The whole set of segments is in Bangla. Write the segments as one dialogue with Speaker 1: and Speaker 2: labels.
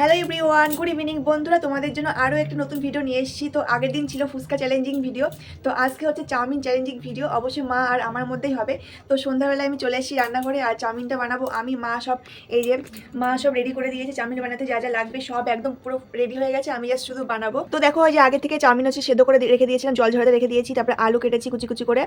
Speaker 1: হ্যালো এভরিওয়ান গুড ইভিনিং বন্ধুরা, তোমাদের জন্য আরও একটা নতুন ভিডিও নিয়ে এসেছি। তো আগের দিন ছিল ফুচকা চ্যালেঞ্জিং ভিডিও তো আজকে হচ্ছে চাউমিন চ্যালেঞ্জিং ভিডিও অবশ্যই মা আর আমার মধ্যেই হবে। তো সন্ধ্যাবেলায় আমি চলে এসেছি রান্নাঘরে আর চাউমিনটা বানাবো আমি, মা সব, এই যে মা সব রেডি করে দিয়েছে। চাউমিন বানাতে যা যা লাগবে সব একদম পুরো রেডি হয়ে গেছে। আমি জাস্ট শুধু বানাবো। তো দেখো যে আগে থেকে চাউমিন হচ্ছে সেদ্ধ করে রেখে দিয়েছিলাম, জল ঝরাতে রেখে দিয়েছি। তারপরে আলু কেটেছি কুচি কুচি করে।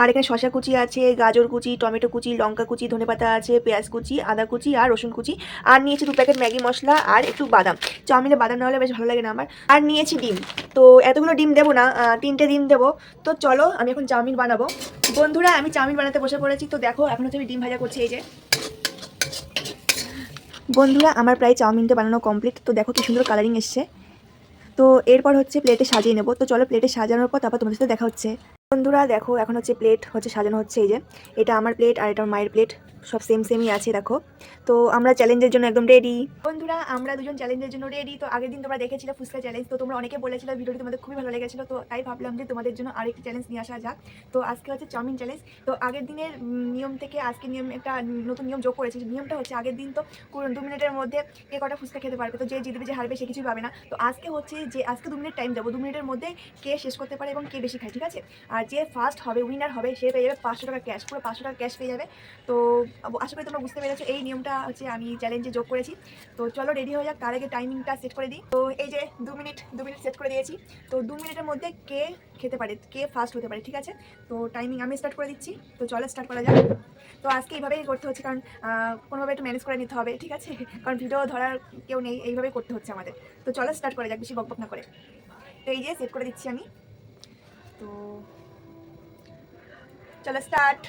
Speaker 1: আর এখানে শশা কুচি আছে, গাজর কুচি, টমেটো কুচি, লঙ্কা কুচি, ধনেপাতা আছে, পেঁয়াজ কুচি, আদা কুচি আর রসুন কুচি। আর নিয়েছি দু প্যাকেট ম্যাগি মশলা। আর একটু বাদাম। চাউমিনে বাদাম না হলে বেশ ভালো লাগে না আমার। আর নিয়েছি ডিম। তো এতগুলো ডিম দেবো না তিনটে ডিম দেবো। তো চলো, আমি এখন চাউমিন বানাবো। বন্ধুরা, আমি চাউমিন বানাতে বসে পড়েছি। তো দেখো, এখন হচ্ছে আমি ডিম ভাজা করছি, এই যে। বন্ধুরা, আমার প্রায় চাউমিনটা বানানো কমপ্লিট। তো দেখো কি সুন্দর কালারিং এসছে। তো এরপর হচ্ছে প্লেটে সাজিয়ে নেব। তো চলো প্লেটে সাজানোর পর তারপর তোমাদের সাথে দেখা হচ্ছে। বন্ধুরা, দেখো, এখন হচ্ছে প্লেট হচ্ছে সাজানো হচ্ছে, এই যে। এটা আমার প্লেট আর এটা মায়ের প্লেট সব সেম সেমই আছে, দেখো। তো আমরা চ্যালেঞ্জের জন্য একদম রেডি বন্ধুরা, আমরা দুজন চ্যালেঞ্জের জন্য রেডি তো আগের দিন তোমরা দেখেছিলে ফুচকা চ্যালেঞ্জ তো তোমরা অনেকে বলেছিলে ভিডিওটি তোমাদের খুবই ভালো লেগেছিল, তো তাই ভাবলাম যে তোমাদের জন্য আরেকটি চ্যালেঞ্জ নিয়ে আসা যাক। তো আজকে হচ্ছে চাউমিন চ্যালেঞ্জ তো আগের দিনের নিয়ম থেকে আজকে নিয়ম, একটা নতুন নিয়ম যোগ করেছে নিয়মটা হচ্ছে আগের দিন তো দু মিনিটের মধ্যে কে কটা ফুচকা খেতে পারবে, তো যে জিতবে, যে হারবে, সে কিছুই পাবে না। তো আজকে হচ্ছে যে, আজকে দু মিনিট টাইম দেবো। দু মিনিটের মধ্যে কে শেষ করতে পারে এবং কে বেশি খায়, ঠিক আছে? আর যে ফার্স্ট হবে উইনার হবে, সে পেয়ে যাবে পাঁচশো টাকা ক্যাশ পুরো পাঁচশো টাকা ক্যাশ পেয়ে যাবে। তো, আশা করি তোমরা বুঝতে পেরেছ, এই নিয়মটা হচ্ছে আমি চ্যালেঞ্জে যোগ করেছি। তো চলো রেডি হয়ে যাক, তার আগে টাইমিংটা সেট করে দিই। তো এই যে দু মিনিট দু মিনিট সেট করে দিয়েছি। তো দু মিনিটের মধ্যে কে খেতে পারে, কে ফার্স্ট হতে পারে, ঠিক আছে? তো টাইমিং আমি স্টার্ট করে দিচ্ছি। তো চলো স্টার্ট করা যাক। তো আজকে এইভাবেই করতে হচ্ছে, কারণ কোনোভাবে একটু ম্যানেজ করে নিতে হবে, ঠিক আছে? কারণ ভিডিও ধরার কেউ নেই, এইভাবেই করতে হচ্ছে আমাদের। তো চলো স্টার্ট করা যাক, বেশি বকবক না করে। তো এই যে সেট করে দিচ্ছি আমি। তো চলো স্টার্ট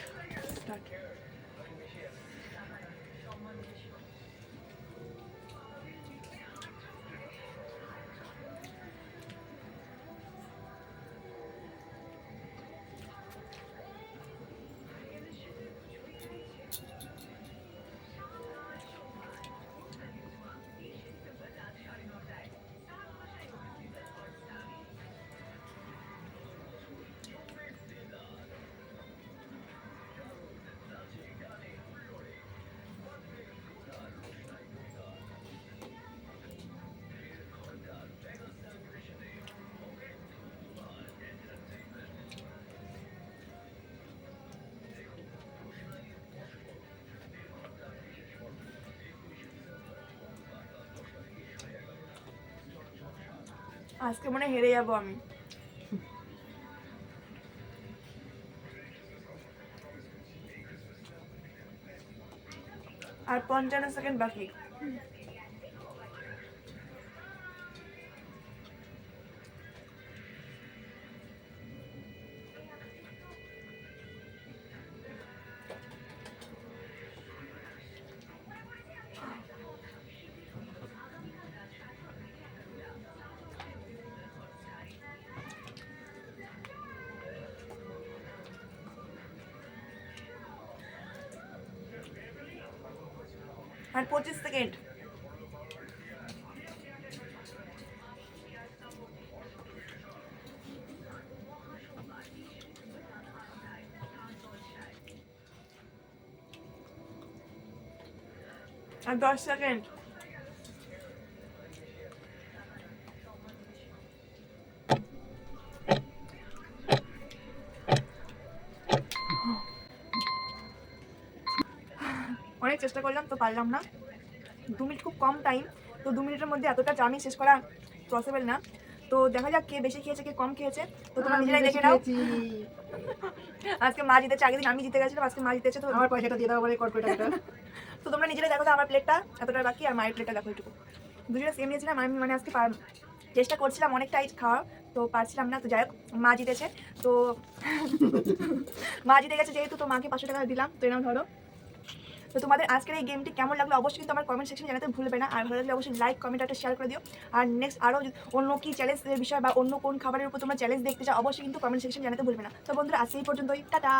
Speaker 1: আজকে মনে হেরে যাব আমি। আর পঞ্চান্ন সেকেন্ড বাকি। আর পঁচিশ সেকেন্ড আর দশ সেকেন্ড অনেক চেষ্টা করলাম তো পারলাম না। দু মিনিট খুব কম টাইম তো দু মিনিটের মধ্যে এতটা চাউমিন শেষ করা পসিবল না। তো দেখা যাক কে বেশি খেয়েছে কে কম খেয়েছে। তো তোমরা নিজেরাই দেখে নাও। আজকে মা জিতেছে আগের দিন আমি জিতে গেছিলাম আজকে মা জিতেছে তো
Speaker 2: আমার পয়সাটা দিয়ে দাও আমার কর্পোরেট
Speaker 1: তো তোমরা নিজেরাই দেখো তো আমার প্লেটটা এতটা বাকি আর মায়ের প্লেটটা দেখো একটু দুজনে সেম নিয়েছিলাম আমি মানে আজকে চেষ্টা করছিলাম অনেকটাই খাওয়ার তো পারছিলাম না তো যাই হোক মা জিতেছে তো মা জিতে গেছে যেহেতু তো মাকে পাঁচশো টাকা দিলাম তো এরকম ধরো। তো তোমাদের আজকের এই গেমটি কেমন লাগল অবশ্যই কিন্তু আমার কমেন্ট সেকশনে জানাতে ভুলবে না। আর ভালো লাগলে অবশ্যই লাইক কমেন্ট একটা শেয়ার করে দিও। আর নেক্সট আরও অন্য কি চ্যালেঞ্জের বিষয় বা অন্য কোন খাবারের উপর তোমরা চ্যালেঞ্জ দেখতে চাও, অবশ্যই কিন্তু কমেন্ট সেকশন জানাতে ভুলবে না। তো বন্ধুরা আজকে এই পর্যন্তই। টাটা!